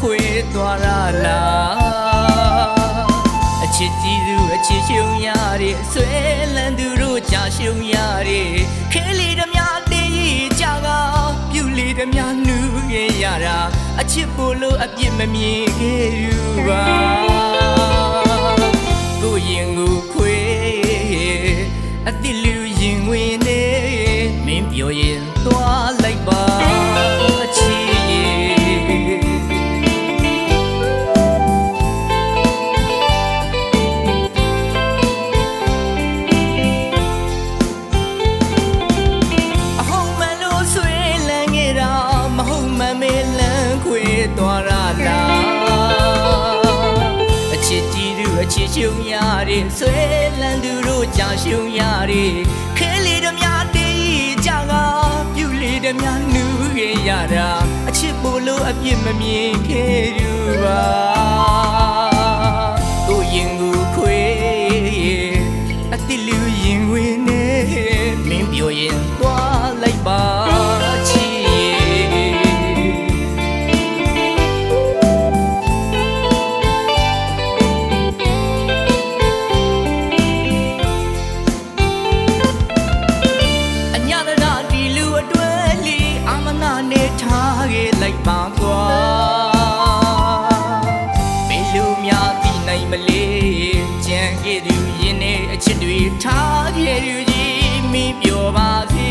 ခွေသွားရလားအချစ်ကြည့်သူအချစ်ရှုံရတဲ့ဆွဲလန်းသူတို့ကြာရှုံရတဲ့ခဲလေးတမတင်းကြီးကြာကပြူလေးတမနှူးခဲ့ရတာအချစ်ဖို့လို့အပြစ်မမြင်ခဲ့ဘူးပါ ရှုံရတယ်ဆွေးလန်းသူတို့ကြာရှုံရတယ်ခဲလေးတို့များတေးကြကပြုလေးတို့များနူးခဲ့ရတာအချစ်ပို့လို့အပြစ်မမြင်ခဲ့ရပါ မလေးကြံခဲ့သူရင်နဲ့အချစ်တွေထားခဲ့သူကြီးမင်းပြောပါစေ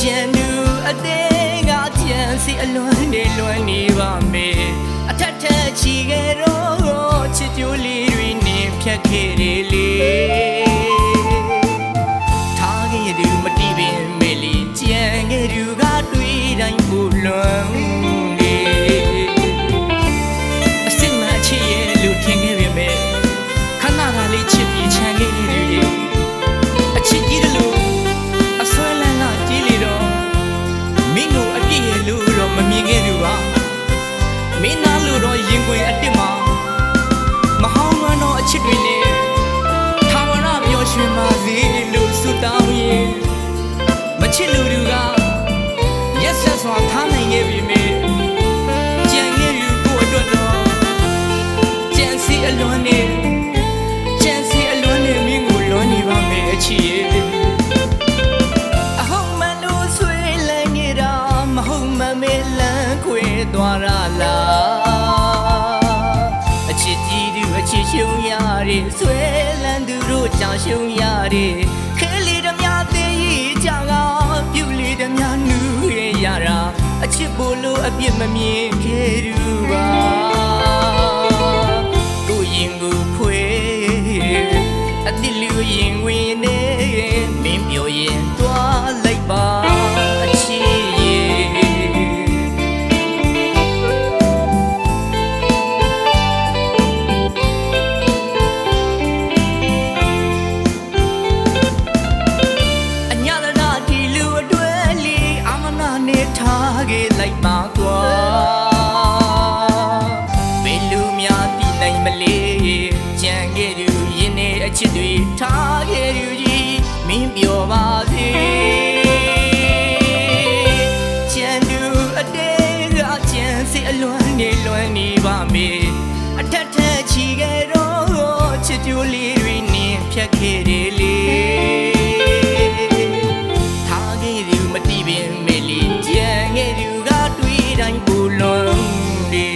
ကြံသူအသေးကကြံစီအလွန်နေလွန်နေပါမေအထက်ထက်ချီခဲ့တော့ချစ်ကြိုးလေးတွေနေဖြတ်ခဲ့တယ်လေ ချစ်လူတွေကရက်ဆက်စွာထားနိုင်ခဲ့ပြီမေကြံခဲ့လူကိုအတွက်တော့ကြံစီအလွန်နဲ့ကြံစီအလွန်နဲ့မင်းကိုလွန်နေပါမယ်အချစ်ရဲ့အဟုတ်မှန်လို့ဆွေးလန်းနေတာမဟုတ်မှန်မေလန်းခွေသွားရလားအချစ်ကြီးသူအချစ်ရှုံရတယ်ဆွဲလန်းသူတို့ကြာရှုံရတ အပြစ်မမြင်ခဲ့ရပါကိုရင်ကိုခွေအတိလူရင်ဝင် စ်တွေထားခဲ့သူကြီးမင်းပြောပါစေကြံသူအတေးကကြံစီအလွန်နေလွန်နေပါမေအထက်ထက်ချီခဲ့တော့ချစ်ကြိုးလေးတွေနင်းဖြတ်ခဲ့တယ်လေထားခဲ့သူမတိပင်မေလီကြံခဲ့သူကတွေးတိုင်းပူလွန်နေ